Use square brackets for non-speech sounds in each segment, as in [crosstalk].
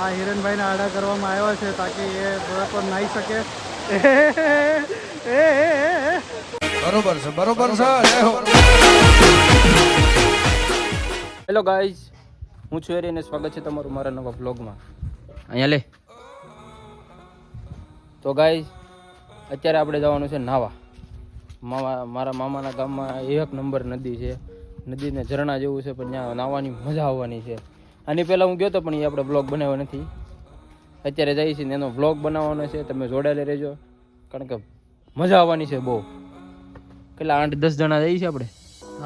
આ હિરણભાઈને આડા કરવામાં આવ્યા છે તાકી એ બરાબર નાહી શકે. બરોબર છે બરોબર છે હેલો ગાઈઝ હું છું એરીને સ્વાગત છે તમારું મારા નવા બ્લોગમાં અહીંયા લે. તો ગાઈઝ અત્યારે આપણે જવાનું છે નાવા. મામા મારા મામાના ગામમાં એક નંબર નદી છે. નદીને ઝરણા જેવું છે પણ ત્યાં નાવાની મજા આવવાની છે. આની પહેલાં હું ગયો તો પણ એ આપણે બ્લોગ બનાવ્યો નથી. અત્યારે જઈએ છીએ ને એનો બ્લોગ બનાવવાનો છે તમે જોડાયેલા રહેજો. કારણ કે મજા આવવાની છે બહુ. કેટલા આઠ દસ જણા જઈએ છીએ આપણે?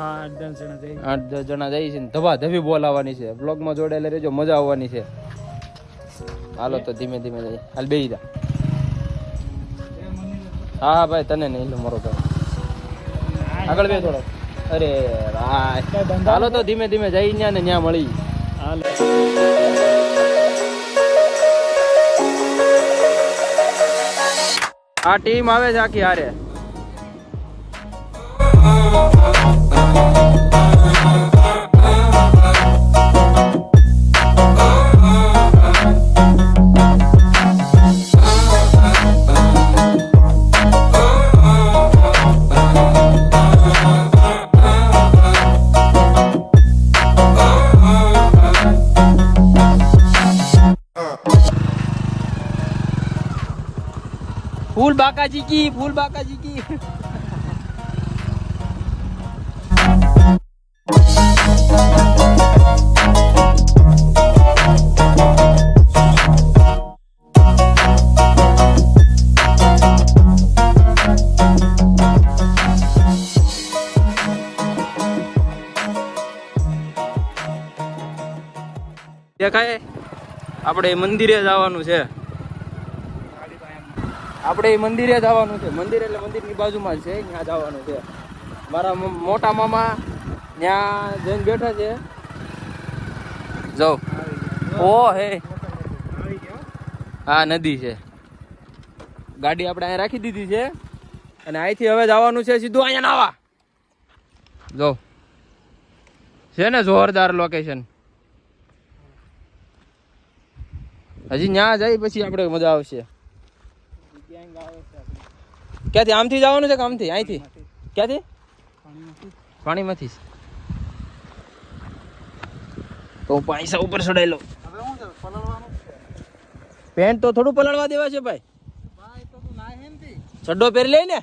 આઠ દસ જણા આઠ દસ જણા જઈએ છીએ ધબા ધબી બોલાવવાની છે. બ્લોગમાં જોડાયેલા રહેજો મજા આવવાની છે. હાલો તો ધીમે ધીમે જઈએ. હાલ બે જા. હા હા ભાઈ તને નહીં લો મારો ભાઈ. આગળ બે થોડો અરે ભાઈ. હાલો તો ધીમે ધીમે જઈ ત્યાં ને ત્યાં મળી. હાલ આ ટીમ આવે છે આખી હારે. બાકાજી કી ફૂલ બાકાજી કી. દેખાય આપણે મંદિરે જવાનું છે. આપણે એ મંદિરે જવાનું છે. મંદિર એટલે મંદિરની બાજુમાં છે. ત્યાં જવાનું છે. મારા મોટા મામા ત્યાં જઈને બેઠા છે. જાઓ. ઓ, હે. હા નદી છે. ગાડી આપણે અહીંયા રાખી દીધી છે. અને અહીંથી હવે જવાનું છે સીધું અહીંયા નાવા. જો છે ને જોરદાર લોકેશન હજી ત્યાં જઈ પછી આપણે મજા આવશે. ક્યાંથી? આમથી જવાનું છે કે આમથી? અહીંથી? ક્યાંથી? પાણીમાંથી. તો પૈસા ઉપર ચડાઈ પલળવાનું પેન્ટ તો થોડું પલળવા દેવા છે ભાઈ. છડ્ડો પહેરી લઈ ને?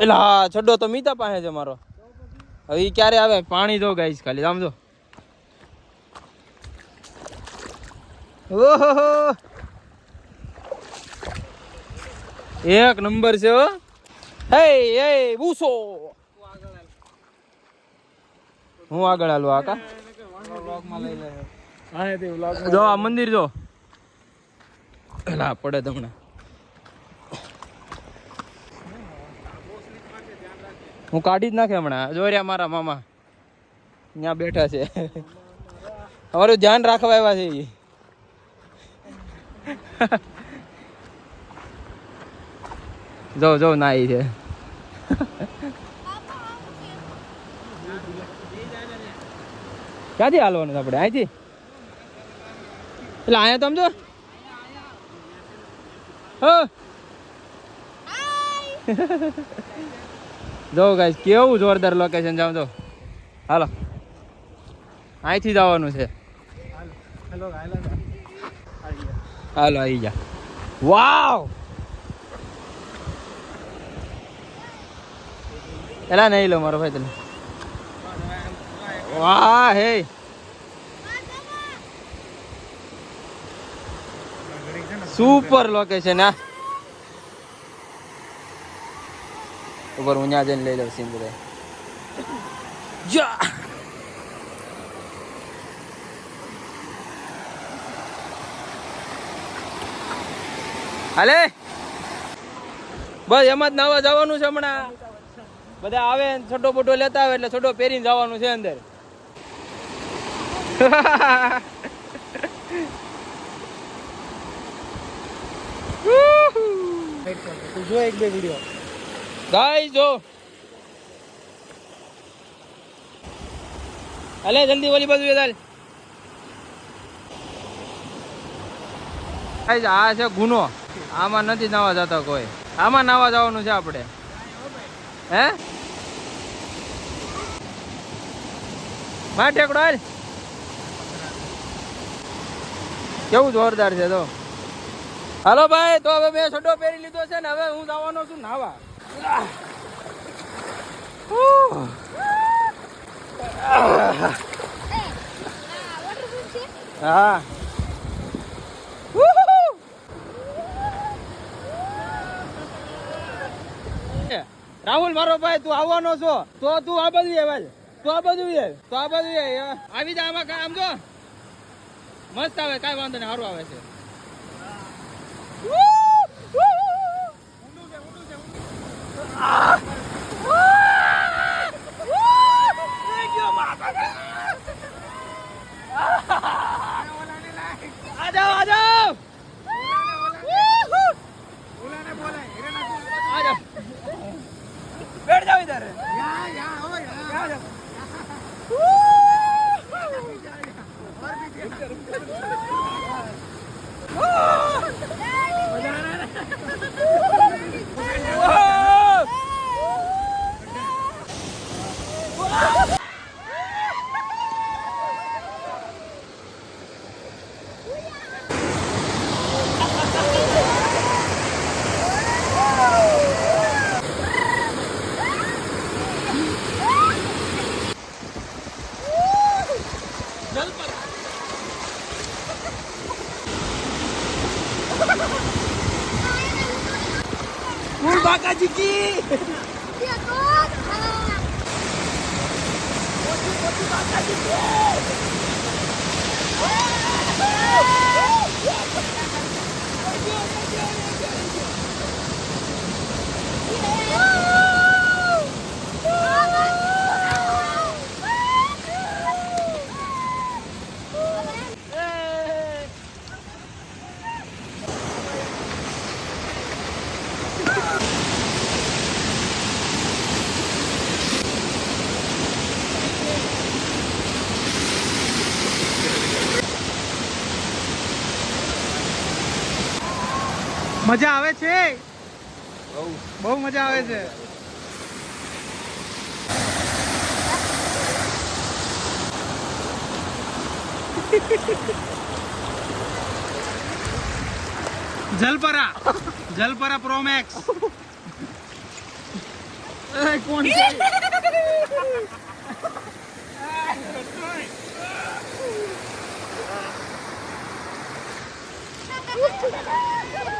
એટલે હા, છડ્ડો તો મીતા પાસે છે મારો. હવે ક્યારે આવે? પાણી જો ગાઈશ ખાલી સમજો ઓહો એક નંબર છે હો. હે હે બૂસો હું આગળ હાલું આકા? જો, આ મંદિર જો. એલા, પડે તમને. હું કાઢી જ નાખે હમણાં. જો રહ્યા મારા મામા. ત્યાં બેઠા છે. અમારું ધ્યાન રાખવા આવ્યા છે. જો જો નાઈ છે. ક્યાંથી હાલવાનું આપણે? અહીંથી? એટલે અહીંયા તો જો. ગાઈસ કેવું જોરદાર લોકેશન જાવ જો. હાલો. અહીંથી જવાનું છે. હાલો આવી જા વાવ એલા નહીં લો મારો ભાઈ તને. વાહ, હે. સુપર લોકેશન આ ઉપર હું ત્યાં જઈને લઈ લઉં સીન બધા. જા. હાલે? બસ એમાં જ નવા જવાનું છે હમણાં. બધા આવે ને છડો લેતા આવે એટલે છડો પહેરીને જવાનું છે અંદર. જો એક બે વિડિયો ગાય જો. અલે જલ્દી વળી બાજુ ચાલ. આ છે ગુનો. આમાં નથી નાવા જતા કોઈ. આમાં નાવા જવાનું છે આપણે. હે? માં ઠેકડો હાલ. કેવું જોરદાર છે તો. હાલો ભાઈ, તો હવે મેં સડો પહેરી લીધો છે ને, હવે હું જવાનો છું નાવા. હા. રાહુલ મારો ભાઈ, તું આવવાનો છો. તો તું આ બધી ભાઈ તું આ બધું એ તો આ બધું એ આવી જાય આમાં આમ જો. મસ્ત આવે કાંઈ વાંધો નહીં સારું આવે છે. આ Thank you. મજા આવે છે? બહુ. મજા આવે છે. જલપરા. જલપરા પ્રોમેક્સ કોણ છે? [laughs] [laughs] [laughs]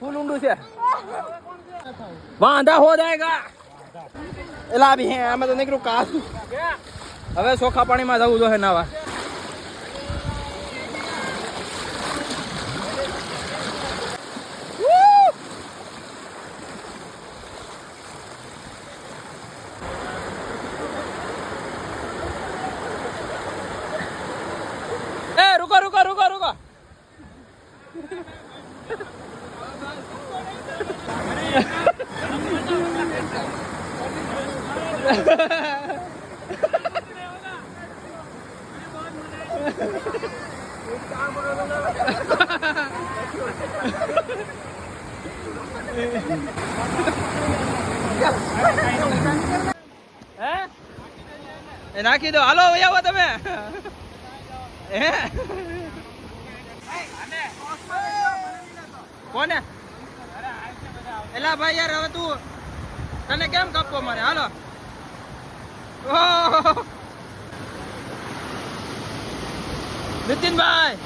ફૂલ ઊંડું છે. વાંધા હો જાયગા એલા બી હે અમે તો નીકળું કાસ. હવે ચોખા પાણીમાં જવું જોઈએ નાવા. રૂકો રૂકો રૂકો રૂકો હે એ નાખી દો. હાલો આવો તમે. કોને? એલા ભાઈ યાર, હવે તું તને કેમ કાપવો મારે? હાલો. ઓહો. નીતિનભાઈ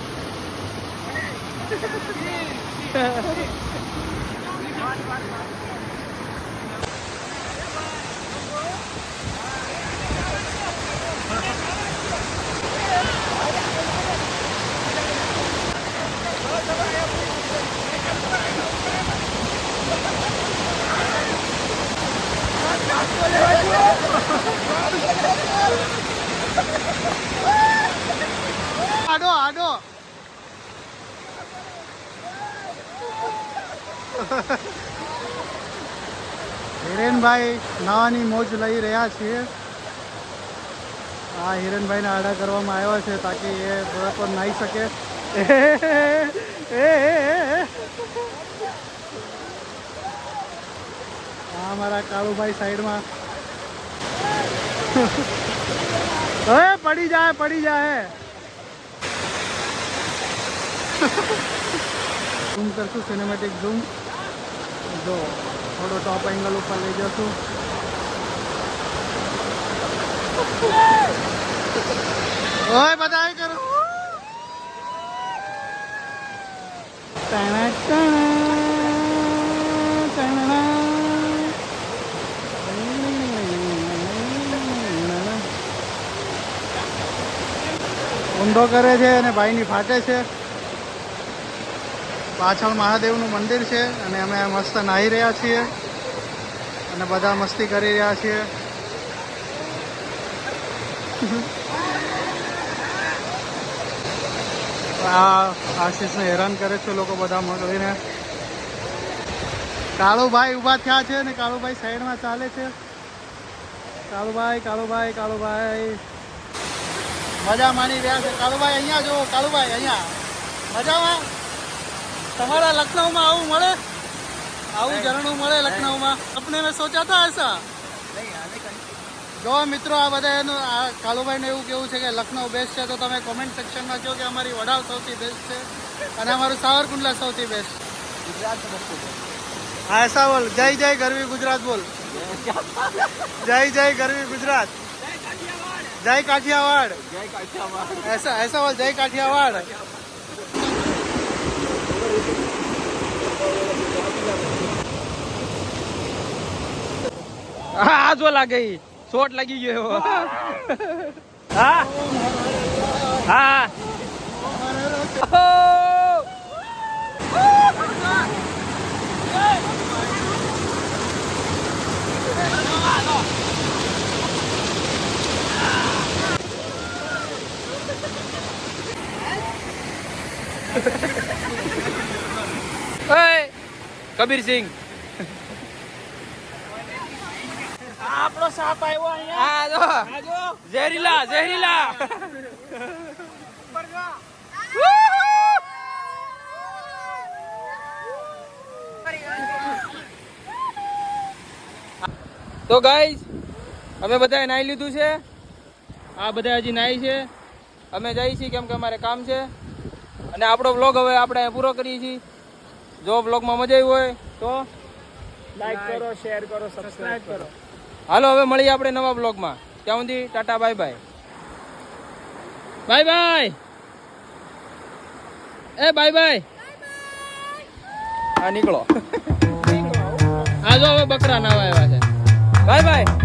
આડો આડો હિરેનભાઈ નાવાની મોજ લઈ રહ્યા છીએ. આ હિરેનભાઈને આડા કરવામાં આવ્યા છે તાકી એ બરાબર નાહી શકે. આ મારા કાળુભાઈ સાઈડમાં. હવે પડી જાય પડી જાય. ઝૂમ કરશું સિનેમેટિક ઝૂમ જો. થોડો ટોપ એંગલ ઉપર લઈ જશું. ઓય કરો. ઊંધો કરે છે અને ભાઈની ફાટે છે. પાછળ મહાદેવનું મંદિર છે અને અમે મસ્ત નાહી રહ્યા છીએ અને બધા મસ્તી કરી રહ્યા છીએ. આ આશીષને હેરાન કરે છે લોકો બધા મળીને. કાળુભાઈ ઊભા થયા છે અને કાળુભાઈ સાઈડમાં ચાલે છે. કાળુભાઈ કાળુભાઈ કાળુભાઈ. મજા માની રહ્યા છે. કાળુભાઈ, અહીંયા જુઓ કાળુભાઈ, અહીંયા. મજામાં? તમારા લખનઉમાં આવું મળે આવું ઝરણું મળે લખનઉમાં આપણે મેં સોચા હતા એસા જો મિત્રો આ બધા એનું આ કાળુભાઈને એવું કેવું છે કે લખનઉ બેસ્ટ છે તો તમે કોમેન્ટ સેક્શનમાં કહો કે અમારી વડાવ સૌથી બેસ્ટ છે અને અમારું સાવરકુંડલા સૌથી બેસ્ટ હા એસા બોલ જય જય ગરવી ગુજરાત બોલ જય જય ગરવી ગુજરાત જય કાઠિયાવાડ ऐसा ऐसा बोल जय काठियावाड़ હા જો લાગે ઈ. શોટ લાગી ગયો એવો. હા હા ઓહો! [laughs] ઓય, કબીર સિંહ આપણો સાપ આવ્યો અહીંયા? આ જો. ઝેરીલા ઝેરીલા. તો ગાઈઝ અમે બધાએ નાહી લીધું છે. આ બધા હજી નાહી છે. અમે જઈએ છીએ કેમ કે અમારે કામ છે. અને આપણો બ્લોગ હવે આપણે પૂરો કરીએ છીએ. જો બ્લોગમાં મજા આવી હોય તો લાઈક કરો શેર કરો સબસ્ક્રાઈબ કરો. હાલો હવે મળીએ આપણે નવા બ્લોગમાં ત્યાં સુધી tata bye bye. Bye bye. એ બાય બાય. હા નીકળો. આ જો હવે બકરા નાવા આવ્યા છે. Bye bye.